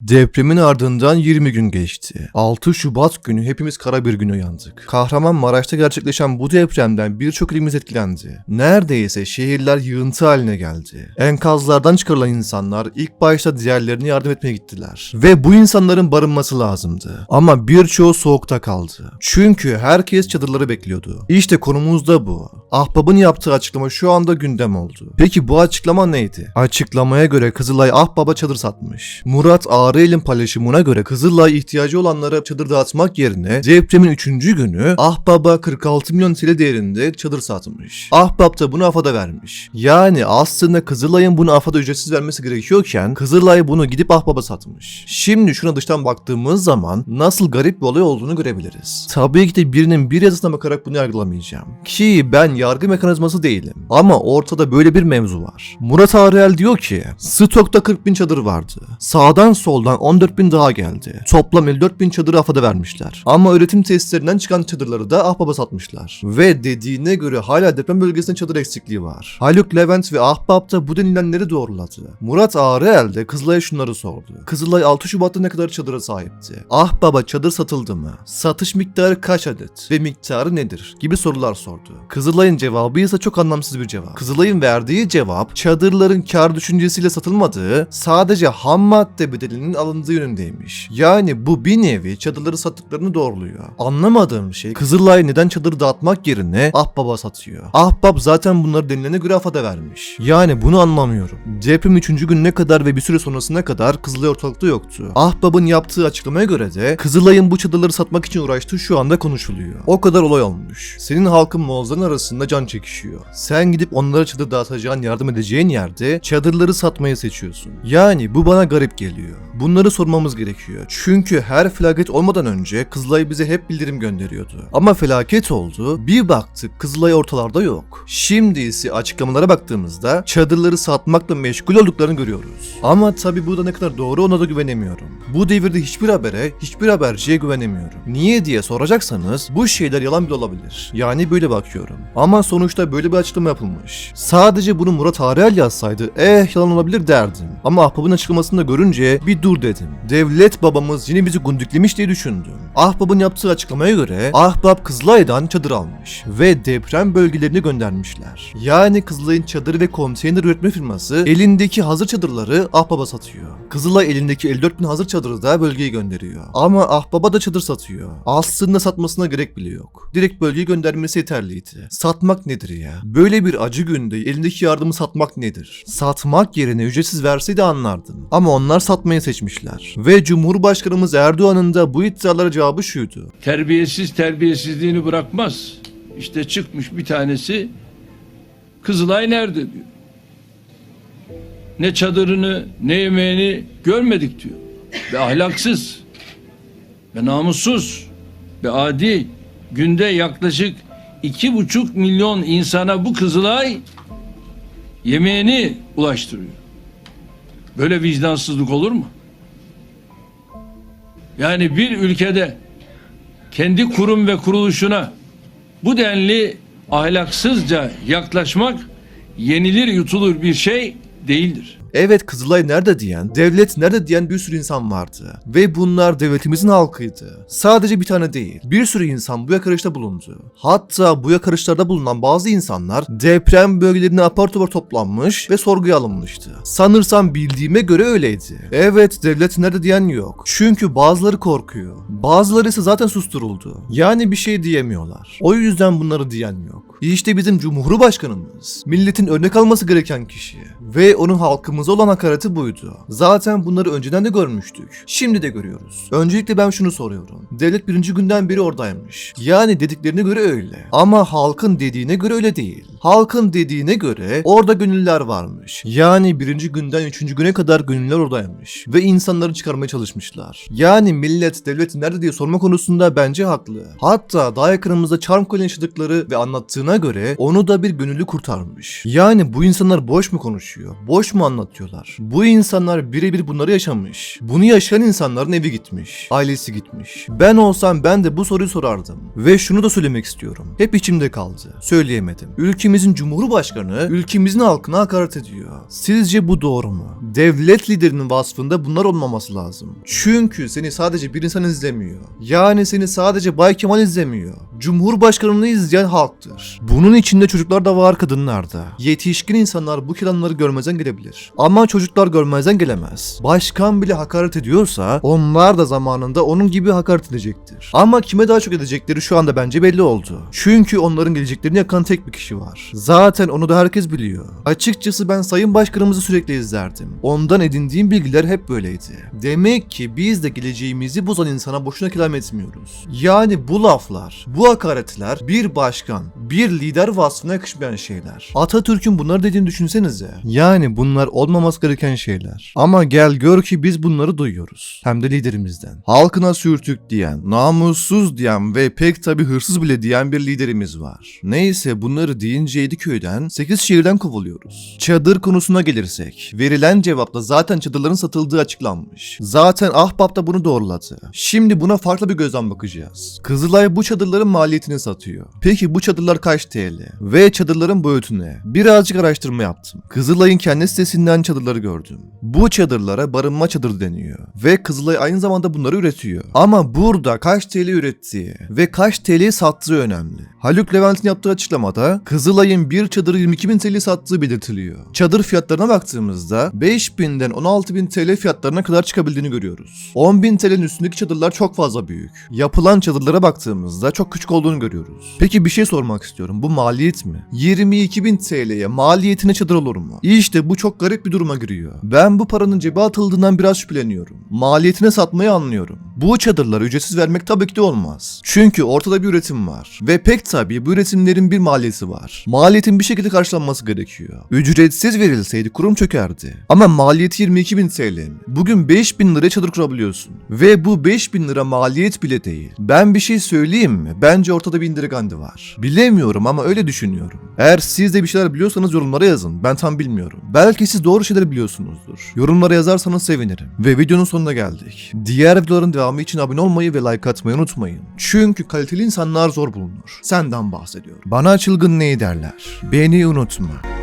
Depremin ardından 20 gün geçti. 6 Şubat günü hepimiz kara bir gün uyandık. Kahramanmaraş'ta gerçekleşen bu depremden birçok ilimiz etkilendi. Neredeyse şehirler yığıntı haline geldi. Enkazlardan çıkarılan insanlar ilk başta diğerlerine yardım etmeye gittiler. Ve bu insanların barınması lazımdı. Ama birçoğu soğukta kaldı. Çünkü herkes çadırları bekliyordu. İşte konumuz da bu. Ahbap'ın yaptığı açıklama şu anda gündem oldu. Peki bu açıklama neydi? Açıklamaya göre Kızılay Ahbap'a çadır satmış. Murat Ağrıel'in paylaşımına göre Kızılay ihtiyacı olanlara çadır dağıtmak yerine depremin 3. günü Ahbap'a 46 milyon TL değerinde çadır satmış. Ahbap da bunu AFAD'a vermiş. Yani aslında Kızılay'ın bunu AFAD'a ücretsiz vermesi gerekiyorken Kızılay bunu gidip Ahbap'a satmış. Şimdi şuna dıştan baktığımız zaman nasıl garip bir olay olduğunu görebiliriz. Tabii ki de birinin bir yazısına bakarak bunu yargılamayacağım. Ki ben yargı mekanizması değilim. Ama ortada böyle bir mevzu var. Murat Arel diyor ki stokta 40 bin çadır vardı. Sağdan soldan 14 bin daha geldi. Toplam 54 bin çadırı AFAD'a vermişler. Ama üretim tesislerinden çıkan çadırları da Ahbap'a satmışlar. Ve dediğine göre hala deprem bölgesinde çadır eksikliği var. Haluk Levent ve Ahbap da bu denilenleri doğruladı. Murat Arel de Kızılay'a şunları sordu. Kızılay 6 Şubat'ta ne kadar çadıra sahipti? Ahbap'a çadır satıldı mı? Satış miktarı kaç adet? Ve miktarı nedir? Gibi sorular sordu. Kızılay'ın cevabı ise çok anlamsız bir cevap. Kızılay'ın verdiği cevap çadırların kar düşüncesiyle satılmadığı sadece ham madde bedelinin alındığı yönündeymiş. Yani bu bir nevi çadırları sattıklarını doğruluyor. Anlamadığım şey Kızılay neden çadır dağıtmak yerine Ahbap'a satıyor. Ahbap zaten bunları denilene göre AFAD'a vermiş. Yani bunu anlamıyorum. Deprem 3. gününe kadar ve bir süre sonrasına kadar Kızılay ortalıkta yoktu. Ahbap'ın yaptığı açıklamaya göre de Kızılay'ın bu çadırları satmak için uğraştığı şu anda konuşuluyor. O kadar olay olmuş. Senin halkın Moğolların arasında can çekişiyor. Sen gidip onlara çadır dağıtacağın, yardım edeceğin yerde çadırları satmayı seçiyorsun. Yani bu bana garip geliyor. Bunları sormamız gerekiyor. Çünkü her felaket olmadan önce Kızılay bize hep bildirim gönderiyordu. Ama felaket oldu. Bir baktık Kızılay ortalarda yok. Şimdi ise açıklamalara baktığımızda çadırları satmakla meşgul olduklarını görüyoruz. Ama tabi bu da ne kadar doğru ona da güvenemiyorum. Bu devirde hiçbir habere, hiçbir haberciye güvenemiyorum. Niye diye soracaksanız bu şeyler yalan bile olabilir. Yani böyle bakıyorum. Ama sonuçta böyle bir açıklama yapılmış. Sadece bunu Murat Arel yazsaydı eh yalan olabilir derdim. Ama Ahbap'ın açıklamasını da görünce bir dur dedim. Devlet babamız yine bizi gundiklemiş diye düşündüm. Ahbap'ın yaptığı açıklamaya göre Ahbap Kızılay'dan çadır almış ve deprem bölgelerine göndermişler. Yani Kızılay'ın çadır ve konteyner üretme firması elindeki hazır çadırları Ahbap'a satıyor. Kızılay elindeki 54 bin hazır çadırı da bölgeye gönderiyor. Ama Ahbap'a da çadır satıyor. Aslında satmasına gerek bile yok. Direkt bölgeye göndermesi yeterliydi. Satmak nedir ya? Böyle bir acı günde elindeki yardımı satmak nedir? Satmak yerine ücretsiz verseydi anlardım. Ama onlar satmayı seçmişler. Ve Cumhurbaşkanımız Erdoğan'ın da bu iddialara cevabı şuydu. terbiyesiz terbiyesizliğini bırakmaz. İşte çıkmış bir tanesi Kızılay nerede diyor. Ne çadırını ne yemeğini görmedik diyor. Ve ahlaksız ve namussuz ve adi günde yaklaşık iki buçuk milyon insana bu Kızılay yemeğini ulaştırıyor. Böyle vicdansızlık olur mu? Yani bir ülkede kendi kurum ve kuruluşuna bu denli ahlaksızca yaklaşmak yenilir yutulur bir şey değildir. Evet Kızılay nerede diyen, devlet nerede diyen bir sürü insan vardı. Ve bunlar devletimizin halkıydı. Sadece bir tane değil. Bir sürü insan bu yakarışta bulundu. Hatta bu yakarışlarda bulunan bazı insanlar deprem bölgelerine apar topar toplanmış ve sorguya alınmıştı. Sanırsam bildiğime göre öyleydi. Evet devlet nerede diyen yok. Çünkü bazıları korkuyor. Bazıları ise zaten susturuldu. Yani bir şey diyemiyorlar. O yüzden bunları diyen yok. İşte bizim Cumhurbaşkanımız. Milletin örnek alması gereken kişi. Ve onun halkımıza olan hakareti buydu. Zaten bunları önceden de görmüştük. Şimdi de görüyoruz. Öncelikle ben şunu soruyorum. Devlet birinci günden beri oradaymış. Yani dediklerine göre öyle. Ama halkın dediğine göre öyle değil. Halkın dediğine göre orada gönüllüler varmış. Yani birinci günden üçüncü güne kadar gönüllüler oradaymış. Ve insanları çıkarmaya çalışmışlar. Yani millet devlet nerede diye sorma konusunda bence haklı. Hatta daha yakınımızda Çarmıkale'nin yaşadıkları ve anlattığına göre onu da bir gönüllü kurtarmış. Yani bu insanlar boş mu konuşuyor? Boş mu anlatıyor? anlatıyorlar. Bu insanlar birebir bunları yaşamış. Bunu yaşayan insanların evi gitmiş. Ailesi gitmiş. Ben olsam ben de bu soruyu sorardım. Ve şunu da söylemek istiyorum. Hep içimde kaldı. Söyleyemedim. Ülkemizin Cumhurbaşkanı ülkemizin halkına hakaret ediyor. Sizce bu doğru mu? Devlet liderinin vasfında bunlar olmaması lazım. Çünkü seni sadece bir insan izlemiyor. Yani seni sadece Bay Kemal izlemiyor. Cumhurbaşkanını izleyen halktır. Bunun içinde çocuklar da var kadınlar da. Yetişkin insanlar bu kelamları görmezden gelebilir. Ama çocuklar görmezden gelemez. Başkan bile hakaret ediyorsa onlar da zamanında onun gibi hakaret edecektir. Ama kime daha çok edecekleri şu anda bence belli oldu. Çünkü onların geleceklerini yakan tek bir kişi var. Zaten onu da herkes biliyor. Açıkçası ben Sayın Başkanımızı sürekli izlerdim. Ondan edindiğim bilgiler hep böyleydi. Demek ki biz de geleceğimizi bozan insana boşuna kelam etmiyoruz. Yani bu laflar, bu hakaretler bir başkan, bir lider vasfına yakışmayan şeyler. Atatürk'ün bunları dediğini düşünsenize. Yani bunlar olmaması gereken şeyler. Ama gel gör ki biz bunları duyuyoruz. Hem de liderimizden. Halkına sürtük diyen, namussuz diyen ve pek tabi hırsız bile diyen bir liderimiz var. Neyse bunları deyince Yediköy'den 8 şehirden kovuluyoruz. Çadır konusuna gelirsek. Verilen cevapta zaten çadırların satıldığı açıklanmış. Zaten Ahbap da bunu doğruladı. Şimdi buna farklı bir gözden bakacağız. Kızılay bu çadırların maliyetini satıyor. Peki bu çadırlar kaç TL? Ve çadırların boyutu ne? Birazcık araştırma yaptım. Kızılay'ın kendi sitesinden çadırları gördüm. Bu çadırlara barınma çadırı deniyor. Ve Kızılay aynı zamanda bunları üretiyor. Ama burada kaç TL ürettiği ve kaç TL sattığı önemli. Haluk Levent'in yaptığı açıklamada Kızılay'ın bir çadırı 22.000 TL sattığı belirtiliyor. Çadır fiyatlarına baktığımızda 5000'den 16.000 TL fiyatlarına kadar çıkabildiğini görüyoruz. 10.000 TL'nin üstündeki çadırlar çok fazla büyük. Yapılan çadırlara baktığımızda çok küçük olduğunu görüyoruz. Peki bir şey sormak istiyorum. Bu maliyet mi? 22.000 TL'ye maliyetine çadır olur mu? İşte bu çok garip bir duruma giriyor. Ben bu paranın cebe atıldığından biraz şüpheleniyorum. Maliyetine satmayı anlıyorum. Bu çadırları ücretsiz vermek tabii ki de olmaz. Çünkü ortada bir üretim var. Ve pek tabii bu üretimlerin bir maliyeti var. Maliyetin bir şekilde karşılanması gerekiyor. Ücretsiz verilseydi kurum çökerdi. Ama maliyeti 22.000 TL? Bugün 5000 liraya çadır kurabiliyorsun. Ve bu 5000 lira maliyet bile değil. Ben bir şey söyleyeyim mi? Bence ortada bir indirgandi var. Bilemiyorum ama öyle düşünüyorum. Eğer siz de bir şeyler biliyorsanız yorumlara yazın. Ben tam bilmiyorum. Belki siz doğru şeyler biliyorsunuzdur. Yorumlara yazarsanız sevinirim. Ve videonun sonuna geldik. Diğer videoların devamı için abone olmayı ve like atmayı unutmayın. Çünkü kaliteli insanlar zor bulunur. Senden bahsediyorum. Bana çılgın neyi derler? Beni unutma.